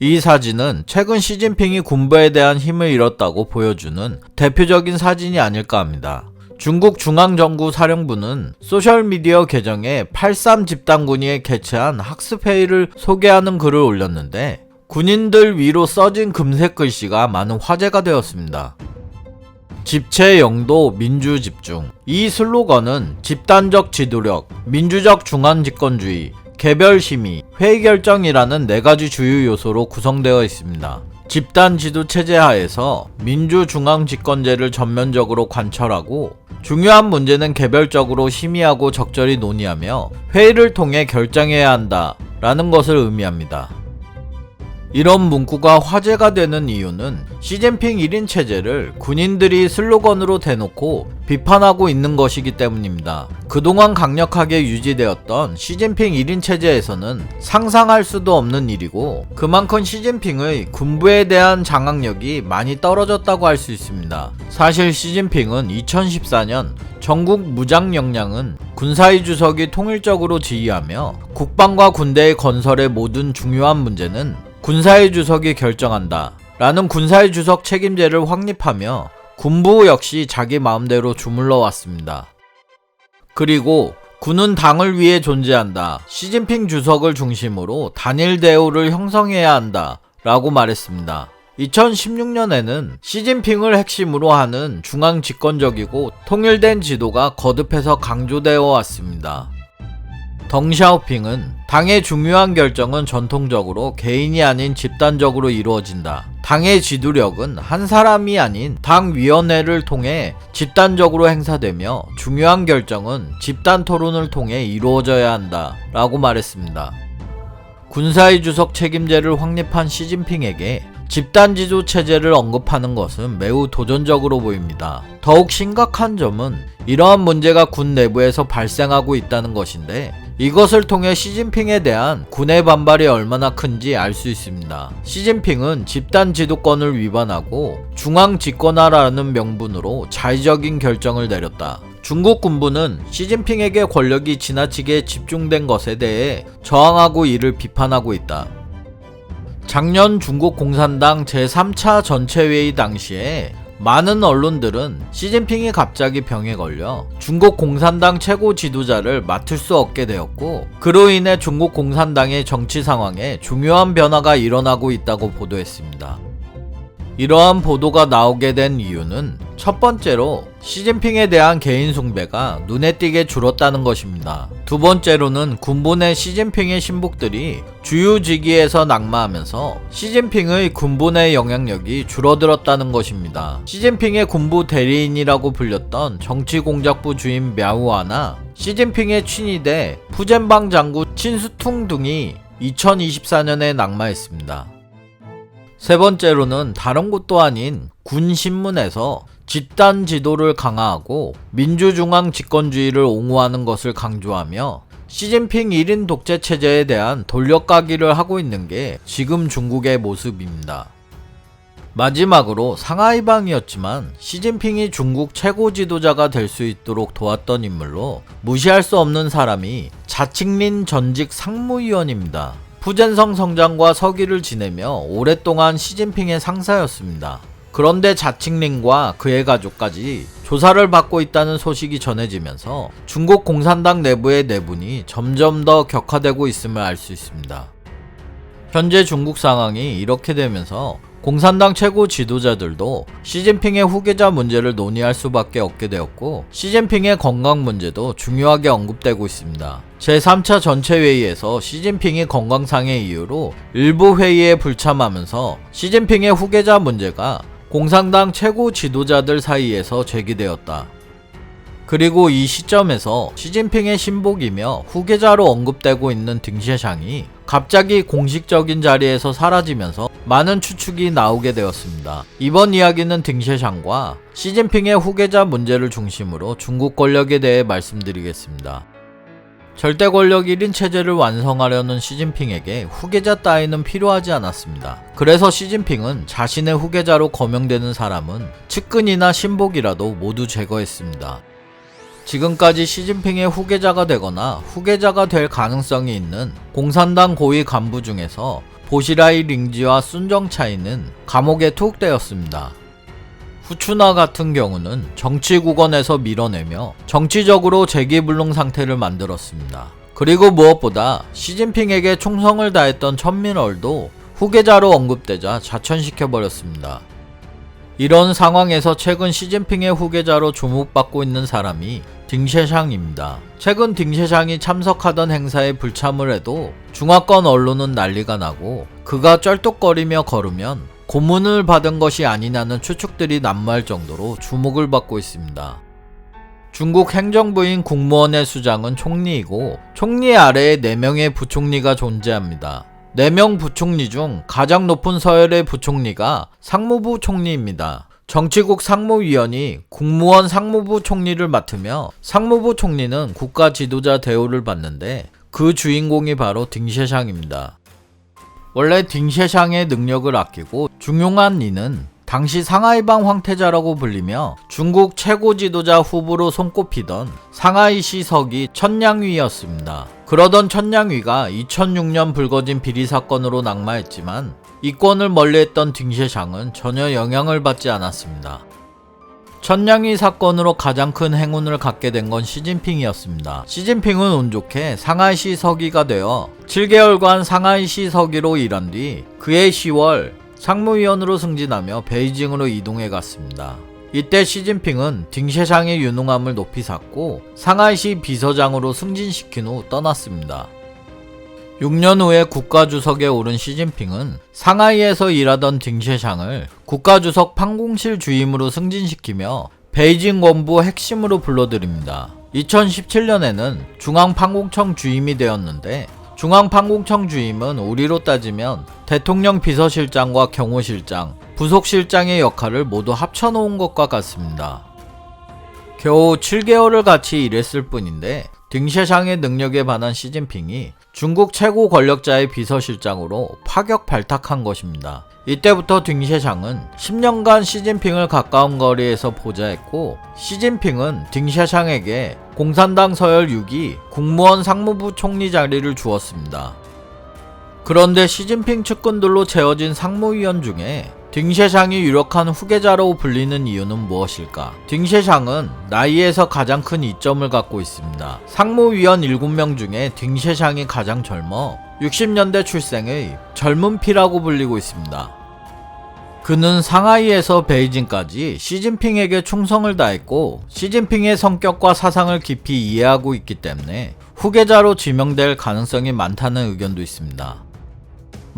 이 사진은 최근 시진핑이 군부에 대한 힘을 잃었다고 보여주는 대표적인 사진이 아닐까 합니다. 중국 중앙정부 사령부는 소셜미디어 계정에 83 집단군이 개최한 학습회의를 소개하는 글을 올렸는데 군인들 위로 써진 금색 글씨가 많은 화제가 되었습니다. 집체 영도 민주 집중. 이 슬로건은 집단적 지도력, 민주적 중앙 집권주의, 개별 심의, 회의 결정이라는 네 가지 주요 요소로 구성되어 있습니다. 집단 지도 체제 하에서 민주 중앙 집권제를 전면적으로 관철하고 중요한 문제는 개별적으로 심의하고 적절히 논의하며 회의를 통해 결정해야 한다 라는 것을 의미합니다. 이런 문구가 화제가 되는 이유는 시진핑 1인 체제를 군인들이 슬로건으로 대놓고 비판하고 있는 것이기 때문입니다. 그동안 강력하게 유지되었던 시진핑 1인 체제에서는 상상할 수도 없는 일이고 그만큼 시진핑의 군부에 대한 장악력이 많이 떨어졌다고 할 수 있습니다. 사실 시진핑은 2014년 전국 무장 역량은 군사위 주석이 통일적으로 지휘하며 국방과 군대의 건설의 모든 중요한 문제는 군사위 주석이 결정한다. 라는 군사위 주석 책임제를 확립하며 군부 역시 자기 마음대로 주물러 왔습니다. 그리고 군은 당을 위해 존재한다. 시진핑 주석을 중심으로 단일 대우를 형성해야 한다. 라고 말했습니다. 2016년에는 시진핑을 핵심으로 하는 중앙 집권적이고 통일된 지도가 거듭해서 강조되어 왔습니다. 덩샤오핑은 당의 중요한 결정은 전통적으로 개인이 아닌 집단적으로 이루어진다. 당의 지도력은 한 사람이 아닌 당 위원회를 통해 집단적으로 행사되며 중요한 결정은 집단 토론을 통해 이루어져야 한다. 라고 말했습니다. 군사위 주석 책임제를 확립한 시진핑에게 집단 지도 체제를 언급하는 것은 매우 도전적으로 보입니다. 더욱 심각한 점은 이러한 문제가 군 내부에서 발생하고 있다는 것인데 이것을 통해 시진핑에 대한 군의 반발이 얼마나 큰지 알 수 있습니다. 시진핑은 집단 지도권을 위반하고 중앙 집권화라는 명분으로 자의적인 결정을 내렸다. 중국 군부는 시진핑에게 권력이 지나치게 집중된 것에 대해 저항하고 이를 비판하고 있다. 작년 중국 공산당 제3차 전체회의 당시에 많은 언론들은 시진핑이 갑자기 병에 걸려 중국 공산당 최고 지도자를 맡을 수 없게 되었고 그로 인해 중국 공산당의 정치 상황에 중요한 변화가 일어나고 있다고 보도했습니다. 이러한 보도가 나오게 된 이유는 첫 번째로 시진핑에 대한 개인 숭배가 눈에 띄게 줄었다는 것입니다. 두 번째로는 군부 내 시진핑의 신복들이 주요직위에서 낙마하면서 시진핑의 군부 내 영향력이 줄어들었다는 것입니다. 시진핑의 군부 대리인이라고 불렸던 정치공작부 주임 мя우아나 시진핑의 친위대 푸젠방 장구 친수퉁 등이 2024년에 낙마했습니다. 세 번째로는 다른 곳도 아닌 군 신문에서 집단 지도를 강화하고 민주중앙 집권주의를 옹호하는 것을 강조하며 시진핑 1인 독재 체제에 대한 돌려가기를 하고 있는 게 지금 중국의 모습입니다. 마지막으로 상하이방이었지만 시진핑이 중국 최고 지도자가 될 수 있도록 도왔던 인물로 무시할 수 없는 사람이 자칭린 전직 상무위원입니다. 푸젠성 성장과 서기를 지내며 오랫동안 시진핑의 상사였습니다. 그런데 자칭린과 그의 가족까지 조사를 받고 있다는 소식이 전해지면서 중국 공산당 내부의 내분이 점점 더 격화되고 있음을 알 수 있습니다. 현재 중국 상황이 이렇게 되면서 공산당 최고 지도자들도 시진핑의 후계자 문제를 논의할 수밖에 없게 되었고 시진핑의 건강 문제도 중요하게 언급되고 있습니다. 제3차 전체회의에서 시진핑이 건강상의 이유로 일부 회의에 불참하면서 시진핑의 후계자 문제가 공산당 최고 지도자들 사이에서 제기되었다. 그리고 이 시점에서 시진핑의 신복이며 후계자로 언급되고 있는 딩셰샹이 갑자기 공식적인 자리에서 사라지면서 많은 추측이 나오게 되었습니다. 이번 이야기는 딩셰샹과 시진핑의 후계자 문제를 중심으로 중국 권력에 대해 말씀드리겠습니다. 절대 권력 1인 체제를 완성하려는 시진핑에게 후계자 따위는 필요하지 않았습니다. 그래서 시진핑은 자신의 후계자로 거명되는 사람은 측근이나 신복이라도 모두 제거했습니다. 지금까지 시진핑의 후계자가 되거나 후계자가 될 가능성이 있는 공산당 고위 간부 중에서 보시라이 링지와 순정차이는 감옥에 투옥되었습니다. 후추나 같은 경우는 정치 국원에서 밀어내며 정치적으로 재기불능 상태를 만들었습니다. 그리고 무엇보다 시진핑에게 충성을 다했던 천민월도 후계자로 언급되자 자천시켜버렸습니다. 이런 상황에서 최근 시진핑의 후계자로 주목받고 있는 사람이 딩셰샹입니다. 최근 딩셰샹이 참석하던 행사에 불참을 해도 중화권 언론은 난리가 나고 그가 쩔뚝거리며 걸으면 고문을 받은 것이 아니냐는 추측들이 난무할 정도로 주목을 받고 있습니다. 중국 행정부인 국무원의 수장은 총리이고 총리 아래에 4명의 부총리가 존재합니다. 4명 부총리 중 가장 높은 서열의 부총리가 상무부 총리입니다. 정치국 상무위원이 국무원 상무부 총리를 맡으며 상무부 총리는 국가 지도자 대우를 받는데 그 주인공이 바로 딩셰샹입니다. 원래 딩셰샹의 능력을 아끼고 중용한 이는 당시 상하이방 황태자라고 불리며 중국 최고 지도자 후보로 손꼽히던 상하이시 석이 천냥위였습니다. 그러던 천냥위가 2006년 불거진 비리 사건으로 낙마했지만 이권을 멀리했던 딩셰샹은 전혀 영향을 받지 않았습니다. 천냥위 사건으로 가장 큰 행운을 갖게 된 건 시진핑이었습니다. 시진핑은 운 좋게 상하이시 서기가 되어 7개월간 상하이시 서기로 일한 뒤 그해 10월 상무위원으로 승진하며 베이징으로 이동해 갔습니다. 이때 시진핑은 딩셰샹의 유능함을 높이 샀고 상하이시 비서장으로 승진시킨 후 떠났습니다. 6년 후에 국가주석에 오른 시진핑은 상하이에서 일하던 딩셰샹을 국가주석 판공실 주임으로 승진시키며 베이징 권부 핵심으로 불러들입니다. 2017년에는 중앙판공청 주임이 되었는데 중앙판공청 주임은 우리로 따지면 대통령 비서실장과 경호실장, 부속실장의 역할을 모두 합쳐놓은 것과 같습니다. 겨우 7개월을 같이 일했을 뿐인데 딩셰샹의 능력에 반한 시진핑이 중국 최고 권력자의 비서실장으로 파격 발탁한 것입니다. 이때부터 딩셰샹은 10년간 시진핑을 가까운 거리에서 보좌했고 시진핑은 딩셰샹에게 공산당 서열 6위 국무원 상무부 총리 자리를 주었습니다. 그런데 시진핑 측근들로 채워진 상무위원 중에 딩셰샹이 유력한 후계자로 불리는 이유는 무엇일까? 딩셰샹은 나이에서 가장 큰 이점을 갖고 있습니다. 상무위원 7명 중에 딩셰샹이 가장 젊어 60년대 출생의 젊은 피라고 불리고 있습니다. 그는 상하이에서 베이징까지 시진핑에게 충성을 다했고 시진핑의 성격과 사상을 깊이 이해하고 있기 때문에 후계자로 지명될 가능성이 많다는 의견도 있습니다.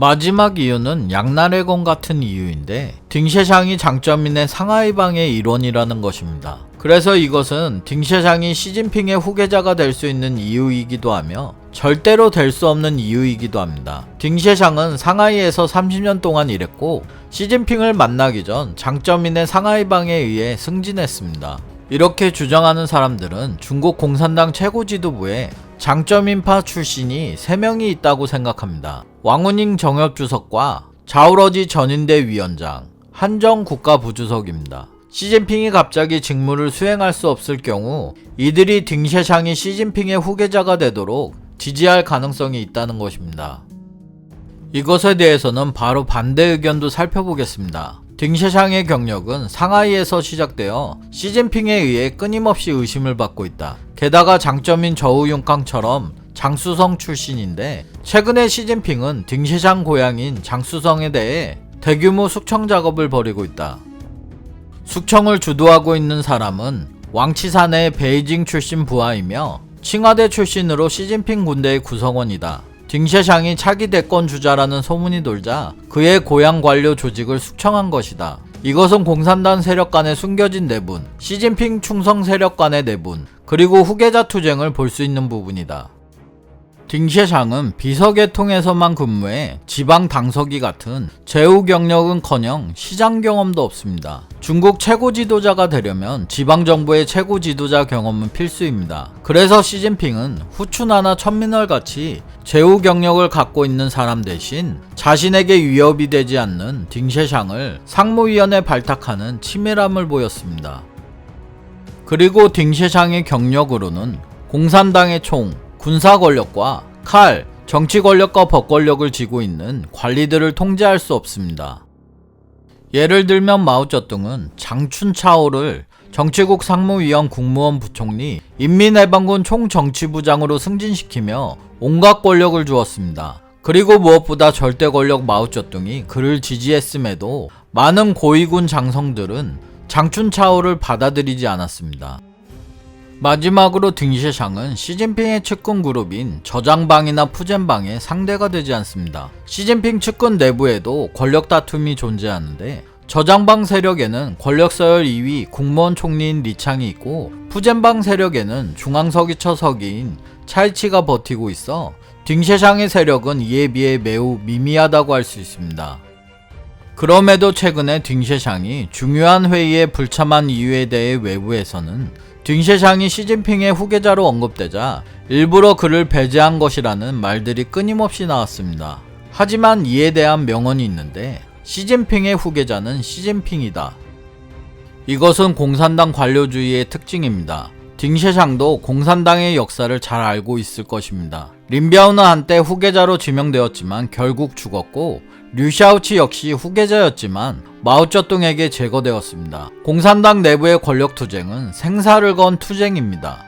마지막 이유는 양날의건 같은 이유인데 딩셰샹이 장점인의 상하이방의 일원이라는 것입니다. 그래서 이것은 딩셰샹이 시진핑의 후계자가 될 수 있는 이유이기도 하며 절대로 될 수 없는 이유이기도 합니다. 딩셰샹은 상하이에서 30년 동안 일했고 시진핑을 만나기 전 장점인의 상하이방에 의해 승진했습니다. 이렇게 주장하는 사람들은 중국 공산당 최고 지도부에 장점인파 출신이 3명이 있다고 생각합니다. 왕우닝 정협주석과 자우러지 전인대 위원장, 한정 국가부주석입니다. 시진핑이 갑자기 직무를 수행할 수 없을 경우 이들이 딩셰샹이 시진핑의 후계자가 되도록 지지할 가능성이 있다는 것입니다. 이것에 대해서는 바로 반대 의견도 살펴보겠습니다. 딩셰샹의 경력은 상하이에서 시작되어 시진핑에 의해 끊임없이 의심을 받고 있다. 게다가 장점인 저우융캉처럼 장수성 출신인데 최근에 시진핑은 딩셰샹 고향인 장수성에 대해 대규모 숙청 작업을 벌이고 있다. 숙청을 주도하고 있는 사람은 왕치산의 베이징 출신 부하이며 칭화대 출신으로 시진핑 군대의 구성원이다. 딩셰샹이 차기 대권 주자라는 소문이 돌자 그의 고향 관료 조직을 숙청한 것이다. 이것은 공산당 세력 간의 숨겨진 내분, 시진핑 충성 세력 간의 내분, 그리고 후계자 투쟁을 볼 수 있는 부분이다. 딩셰샹은 비서계통에서만 근무해 지방 당서기 같은 제후 경력은커녕 시장 경험도 없습니다. 중국 최고 지도자가 되려면 지방 정부의 최고 지도자 경험은 필수입니다. 그래서 시진핑은 후추나나 천민월 같이 제후 경력을 갖고 있는 사람 대신 자신에게 위협이 되지 않는 딩셰샹을 상무위원에 발탁하는 치밀함을 보였습니다. 그리고 딩셰샹의 경력으로는 공산당의 총, 군사 권력과 칼, 정치 권력과 법 권력을 쥐고 있는 관리들을 통제할 수 없습니다. 예를 들면 마오쩌둥은 장춘차오를 정치국 상무위원 국무원 부총리 인민해방군 총정치부장으로 승진시키며 온갖 권력을 주었습니다. 그리고 무엇보다 절대 권력 마오쩌둥이 그를 지지했음에도 많은 고위군 장성들은 장춘차오를 받아들이지 않았습니다. 마지막으로 딩셰샹은 시진핑의 측근 그룹인 저장방이나 푸젠방의 상대가 되지 않습니다. 시진핑 측근 내부에도 권력 다툼이 존재하는데 저장방 세력에는 권력 서열 2위 국무원 총리인 리창이 있고 푸젠방 세력에는 중앙서기처 서기인 차이치가 버티고 있어 딩셰샹의 세력은 이에 비해 매우 미미하다고 할 수 있습니다. 그럼에도 최근에 딩셰샹이 중요한 회의에 불참한 이유에 대해 외부에서는 딩셰샹이 시진핑의 후계자로 언급되자 일부러 그를 배제한 것이라는 말들이 끊임없이 나왔습니다. 하지만 이에 대한 명언이 있는데 시진핑의 후계자는 시진핑이다. 이것은 공산당 관료주의의 특징입니다. 딩셰샹도 공산당의 역사를 잘 알고 있을 것입니다. 린비아오는 한때 후계자로 지명되었지만 결국 죽었고 류샤오치 역시 후계자였지만 마오쩌둥에게 제거되었습니다. 공산당 내부의 권력 투쟁은 생사를 건 투쟁입니다.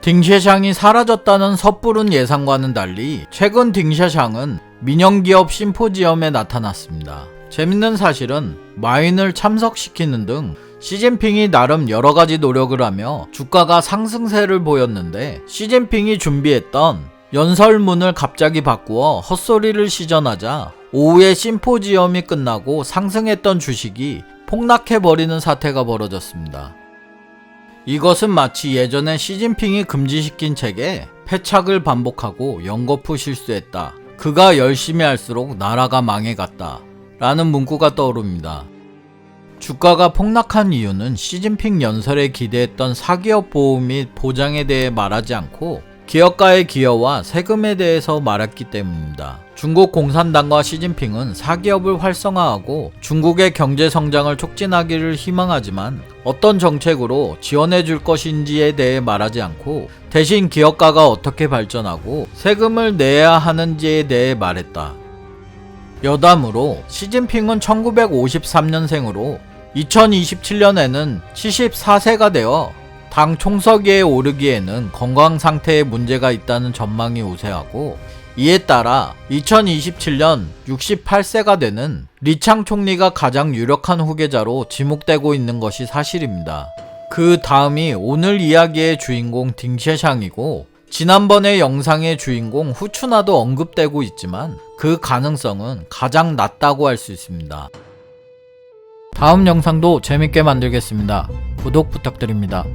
딩셰샹이 사라졌다는 섣부른 예상과는 달리 최근 딩셰샹은 민영기업 심포지엄에 나타났습니다. 재밌는 사실은 마윈을 참석시키는 등 시진핑이 나름 여러 가지 노력을 하며 주가가 상승세를 보였는데 시진핑이 준비했던 연설문을 갑자기 바꾸어 헛소리를 시전하자 오후에 심포지엄이 끝나고 상승했던 주식이 폭락해버리는 사태가 벌어졌습니다. 이것은 마치 예전에 시진핑이 금지시킨 책에 패착을 반복하고 연거푸 실수했다. 그가 열심히 할수록 나라가 망해갔다. 라는 문구가 떠오릅니다. 주가가 폭락한 이유는 시진핑 연설에 기대했던 사기업 보호 및 보장에 대해 말하지 않고 기업가의 기여와 세금에 대해서 말했기 때문입니다. 중국 공산당과 시진핑은 사기업을 활성화하고 중국의 경제 성장을 촉진하기를 희망하지만 어떤 정책으로 지원해 줄 것인지에 대해 말하지 않고 대신 기업가가 어떻게 발전하고 세금을 내야 하는지에 대해 말했다. 여담으로 시진핑은 1953년생으로 2027년에는 74세가 되어 당 총서기에 오르기에는 건강 상태에 문제가 있다는 전망이 우세하고 이에 따라 2027년 68세가 되는 리창 총리가 가장 유력한 후계자로 지목되고 있는 것이 사실입니다. 그 다음이 오늘 이야기의 주인공 딩셰샹이고 지난번의 영상의 주인공 후추나도 언급되고 있지만 그 가능성은 가장 낮다고 할 수 있습니다. 다음 영상도 재밌게 만들겠습니다. 구독 부탁드립니다.